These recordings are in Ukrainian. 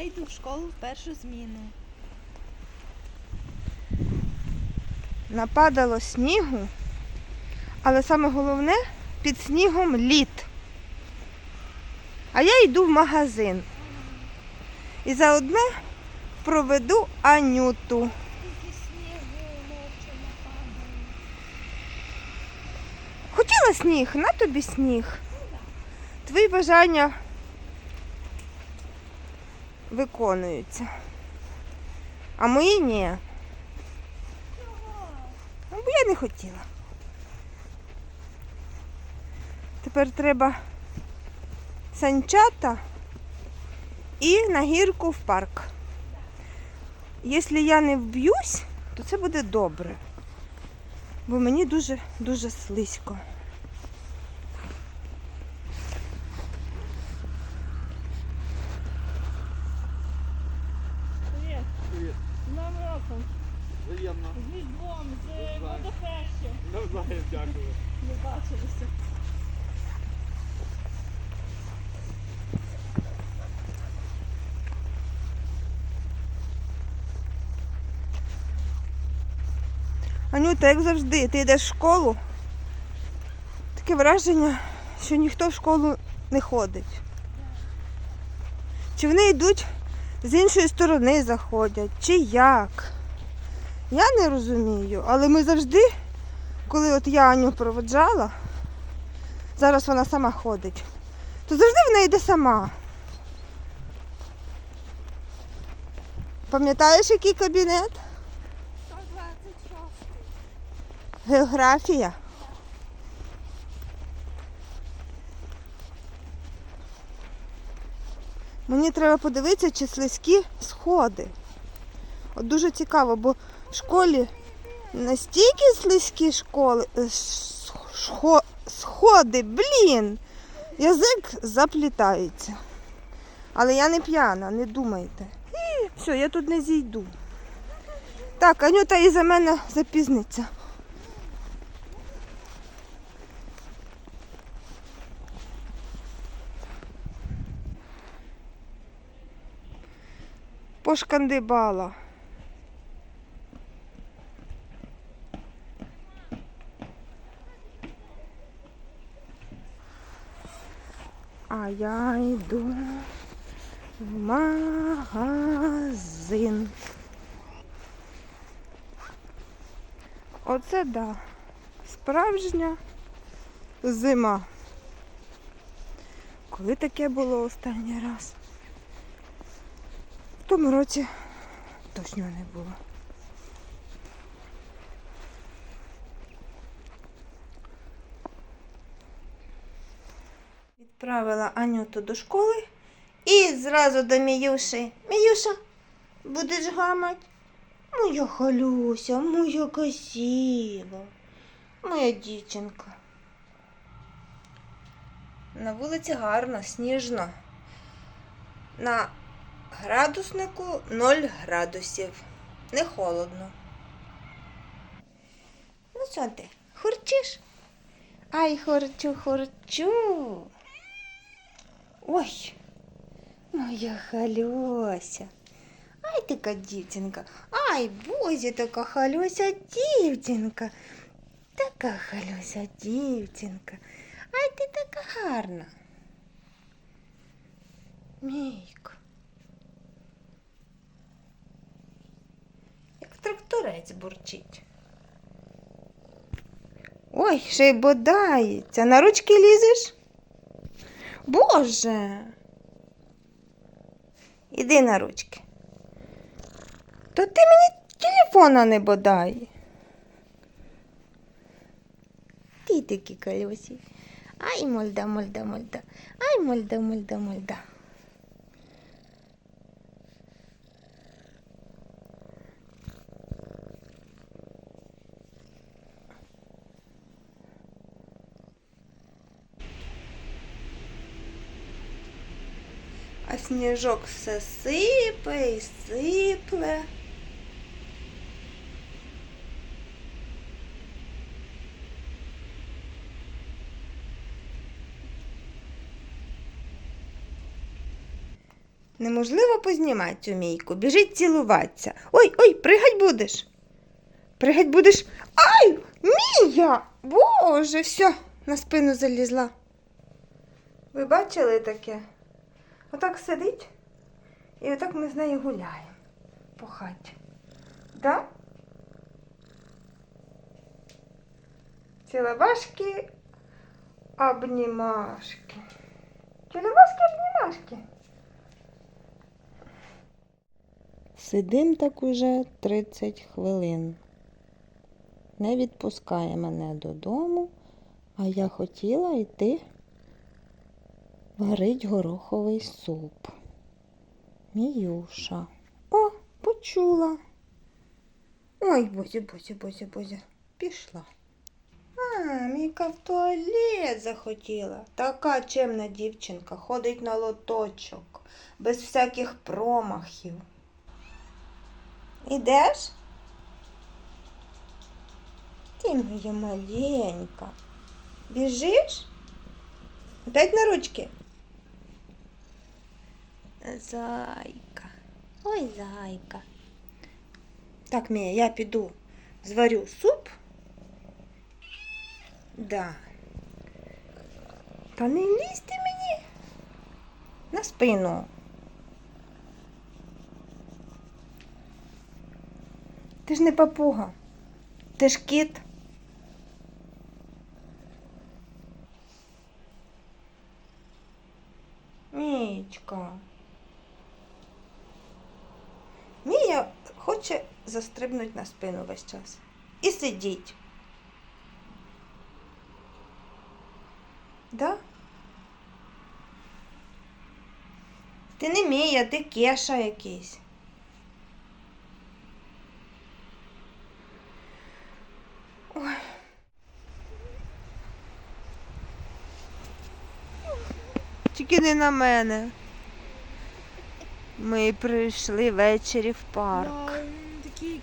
я йду в школу в першу зміну. Нападало снігу, але саме головне під снігом лід. А я йду в магазин. І заодно проведу Анюту. Хотіла сніг, на тобі сніг. Твої бажання виконуються. А мої ні. Ну, бо я не хотіла. Тепер треба санчата і на гірку в парк. Якщо я не вб'юсь, то це буде добре. Бо мені дуже дуже слизько. Дякую. Не бачилися. Анюта, як завжди, ти йдеш в школу. Таке враження, що ніхто в школу не ходить. Чи вони йдуть з іншої сторони заходять, чи як? Я не розумію, але ми завжди, коли от я Аню проводжала, зараз вона сама ходить, то завжди вона йде сама. Пам'ятаєш, який кабінет? 126. Географія. Мені треба подивитися, чи слизькі сходи. От дуже цікаво, бо в школі настільки слизькі школи, е, шхо- сходи, блін, язик заплітається. Але я не п'яна, не думайте. Все, я тут не зійду. Так, Анюта і за мене запізниться. пошкандибала. Я йду в магазин. Оце да. Справжня зима. Коли таке було останній раз? В тому році точно не було. Відправила Анюту до школи і зразу до Міюші. Міюша, будеш гамать? Моя халюся, моя красива, моя дівчинка. На вулиці гарно, сніжно. На градуснику 0 градусів. Не холодно. Ну що ти, хурчиш? Ай, хорчу, хорчу. Ой, моя халюся. Ай, така дівчинка. Ай, бозі, така халюся дівчинка. Така халюся дівчинка. Ай, ти така гарна. Мійка. Як тракторець бурчить. Ой, ще й бодається. На ручки лізеш? Боже. Іди на ручки. То ти мені телефона не бодай. Ти такі колесі. Ай, мольда, мольда, мольда. Ай, мольда, мольда, мольда. Сніжок все сипе і сипле. Неможливо познімати цю мійку. Біжить цілуватися. Ой, ой, пригать будеш. Пригать будеш. Ай! Мія! Боже, все, на спину залізла. Ви бачили таке? Отак сидить, і отак ми з нею гуляємо по хаті. Да? Ціловашки, обнімашки. Ціловашки, обнімашки. Сидим так уже 30 хвилин. Не відпускає мене додому, а я хотіла йти варить гороховий суп. Міюша. О, почула. Ой, бозі, бозі, бозі, бозі. Пішла. А, Міка в туалет захотіла. Така чемна дівчинка, ходить на лоточок, без всяких промахів. Ідеш? Ти моя маленька. Біжиш? Опять на ручки? Зайка. Ой, зайка. Так, Мія, я піду зварю суп. Да. Та не лізьте мені на спину. Ти ж не папуга. Ти ж кіт. Нічка. Мія хоче застрибнути на спину весь час. І сидіть. Да? Ти не Мія, ти кеша якийсь. Тільки не на мене. Ми прийшли ввечері в парк.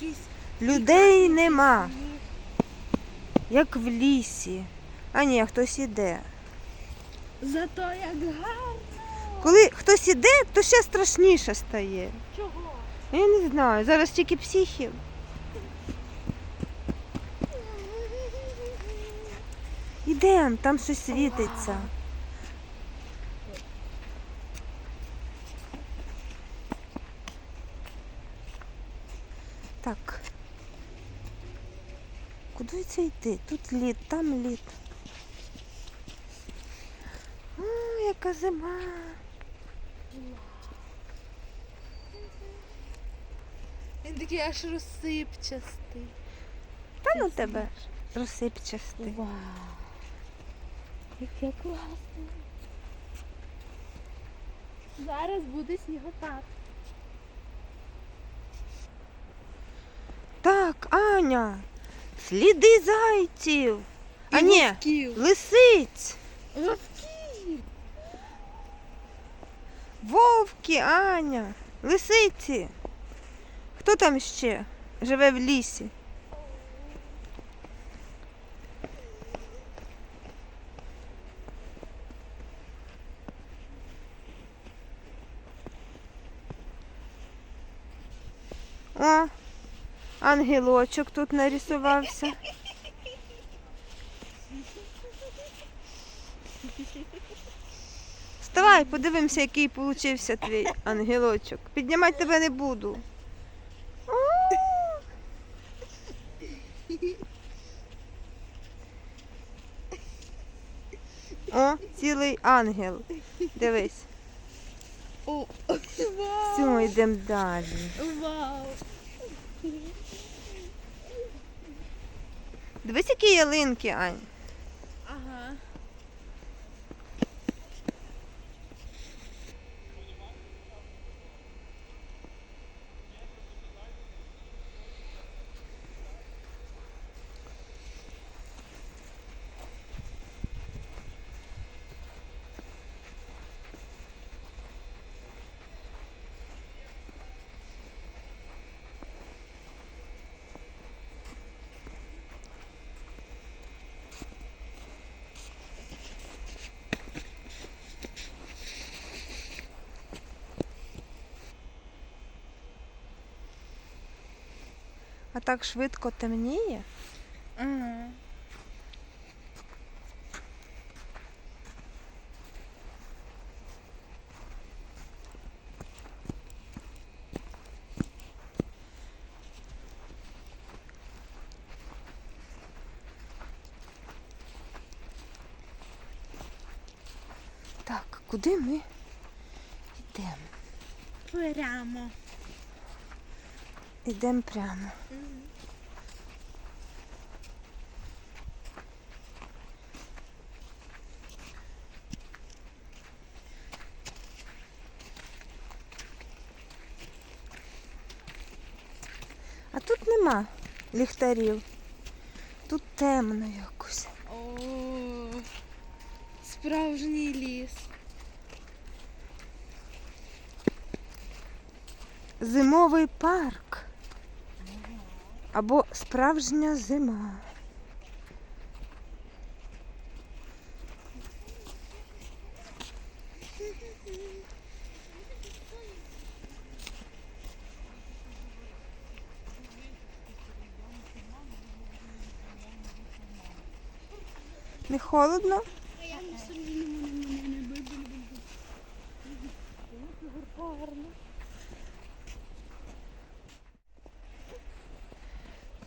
Якісь. Людей нема, як в лісі. А ні, хтось іде. Зато як гарно. Коли хтось іде, то ще страшніше стає. Чого? Я не знаю, зараз тільки психів. Ідем, там щось світиться. Так. Куди це йти? Тут лід, там лід. О, яка зима. Він такий аж розсипчастий. Та ну тебе розсипчастий. Вау. Яке класно. Зараз буде снігопад. Так, Аня, сліди зайців. А ні, вовків. лисиць, Вовків. вовки, Аня, лисиці. Хто там ще живе в лісі? О, ангелочок тут нарисувався. Вставай, подивимося, який получився твій ангелочок. Піднімати тебе не буду. О! Цілий ангел. Дивись. Все, йдемо далі. Вау. Дивись, які ялинки, Ань. Так швидко темніє. Ага. Так, куди ми йдемо? Прямо. Йдемо прямо. А тут нема ліхтарів. Тут темно якось. О, справжній ліс. Зимовий парк. Або справжня зима. Не холодно?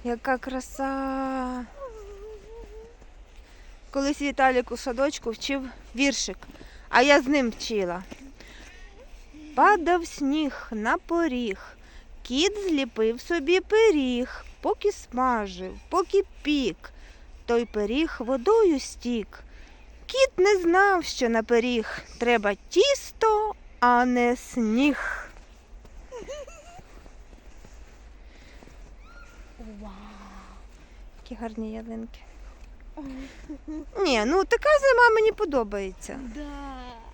Яка краса. Колись Віталік у садочку вчив віршик, а я з ним вчила. Падав сніг на поріг, кіт зліпив собі пиріг, поки смажив, поки пік, той пиріг водою стік. Кіт не знав, що на пиріг треба тісто, а не сніг. Вау, Які гарні ялинки. Ні, ну така зима мені подобається. Да.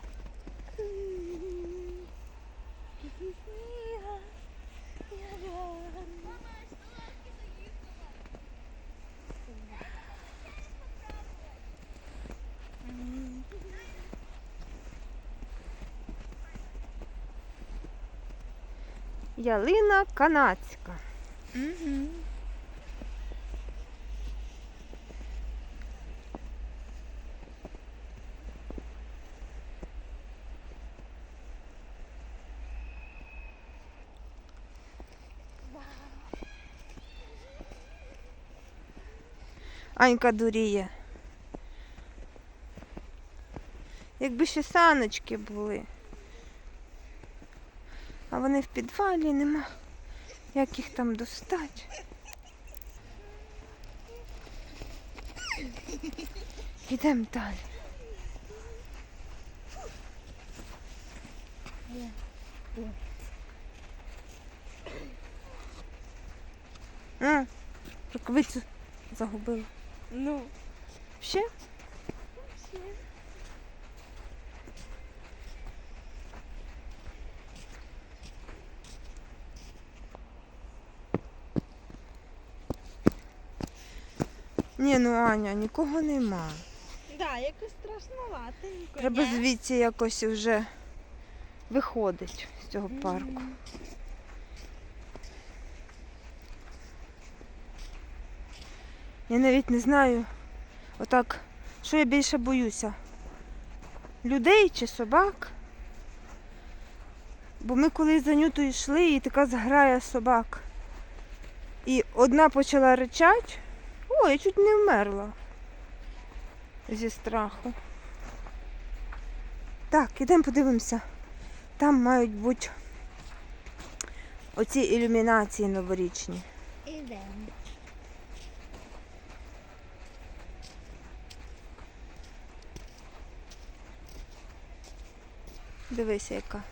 Ялина канадська. Угу. Анька дуріє. Якби ще саночки були. А вони в підвалі нема. Як їх там достати? Йдемо далі. А, рукавицю загубила. Ну, Ще? Ні, ну Аня, нікого нема. да, якось страшноватенько. Треба звідси якось вже виходить з цього парку. Я навіть не знаю, отак, що я більше боюся. Людей чи собак. Бо ми коли за Нютою йшли, і така зграя собак. І одна почала ричати. О, я чуть не вмерла зі страху. Так, ідемо подивимося. Там мають бути оці ілюмінації новорічні. Ідемо. Дивися, яка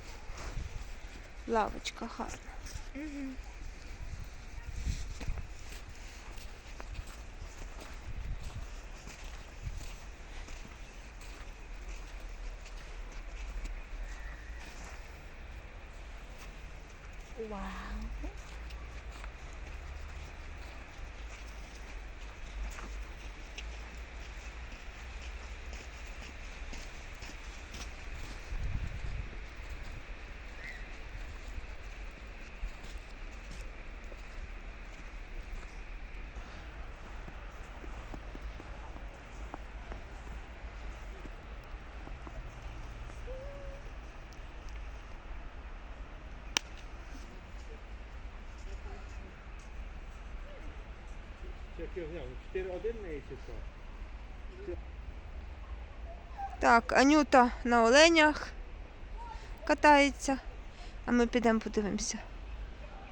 лавочка гарна. Угу. Вау. Так, Анюта на оленях катається. А ми підемо подивимося,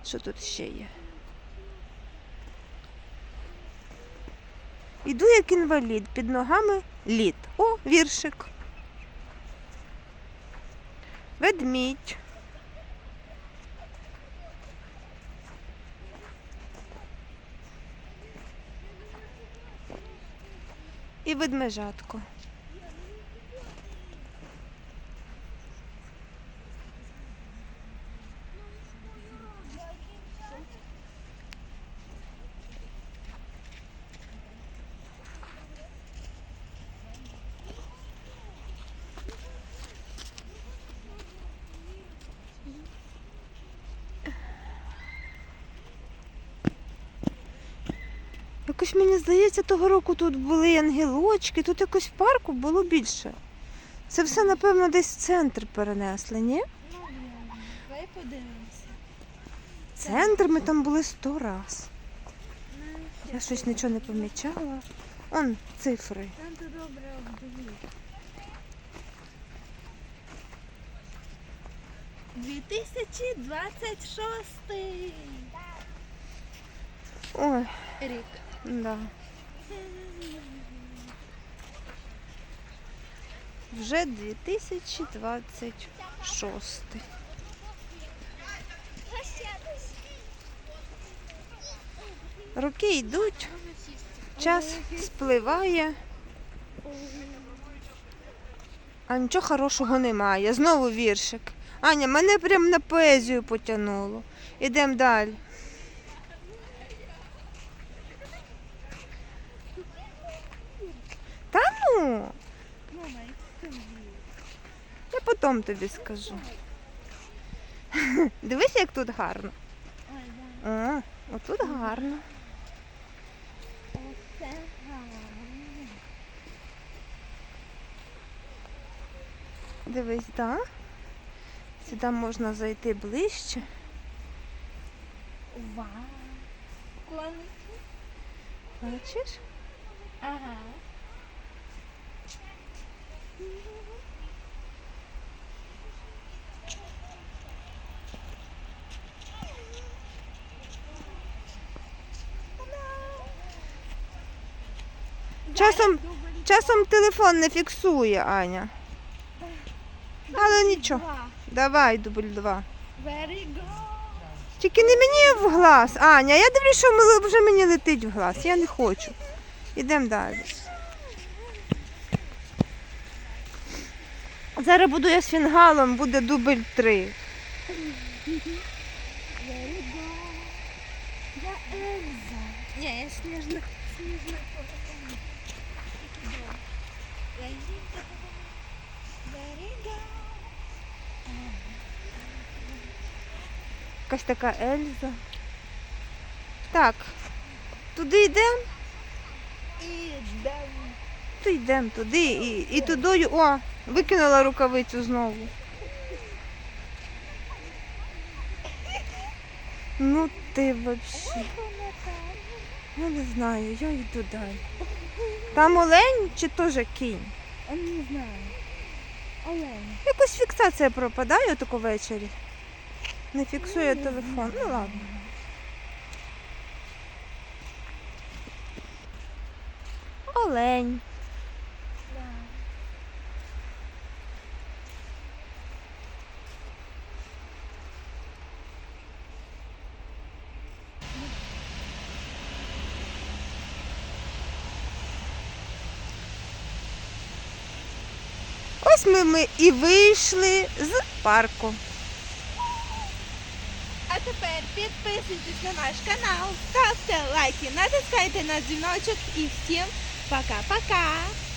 що тут ще є. Іду як інвалід, під ногами лід. О, віршик. Ведмідь. І ведмежатко. Якось мені здається, того року тут були ангелочки, тут якось в парку було більше. Це все, напевно, десь в центр перенесли, ні? Давай подивимося. Центр ми там були сто раз. Я щось нічого не помічала. Он цифри. Там то добре обдивити. 2026 Ой, рік. Да. Вже 2026. Роки йдуть, час спливає, а нічого хорошого немає. Знову віршик. Аня, мене прям на поезію потягнуло. Ідемо далі. Та ну, Мама, як ти я потім тобі скажу. Дивись, як тут гарно. Да. О, отут гарно. Дивись, так. Сюди можна зайти ближче. Вау. Бачиш? Ага. Часом, часом телефон не фіксує, Аня. Але нічого. Давай, дубль два. Very good. Тільки не мені в глаз, Аня. Я дивлюсь, що вже мені летить в глаз. Я не хочу. Ідемо далі. Зараз буду я з фінгалом, буде дубль три. Я Ельза. Ні, я сніжна. Сніжна королева. Я їду. Very good. Якась така Ельза. Так, туди йдемо, Ідемо. то йдемо туди і, і тудою. О, викинула рукавицю знову. Ну ти взагалі. Я не знаю, я йду далі. Там олень чи теж кінь? А не знаю. Олень. Якось фіксація пропадає отако ввечері. Не фіксує телефон. Ну ладно. Олень. Да. Ось ми, ми і вийшли з парку. Підписуйтесь на наш канал, ставте лайки, натискайте на дзвіночок і всім пока-пока!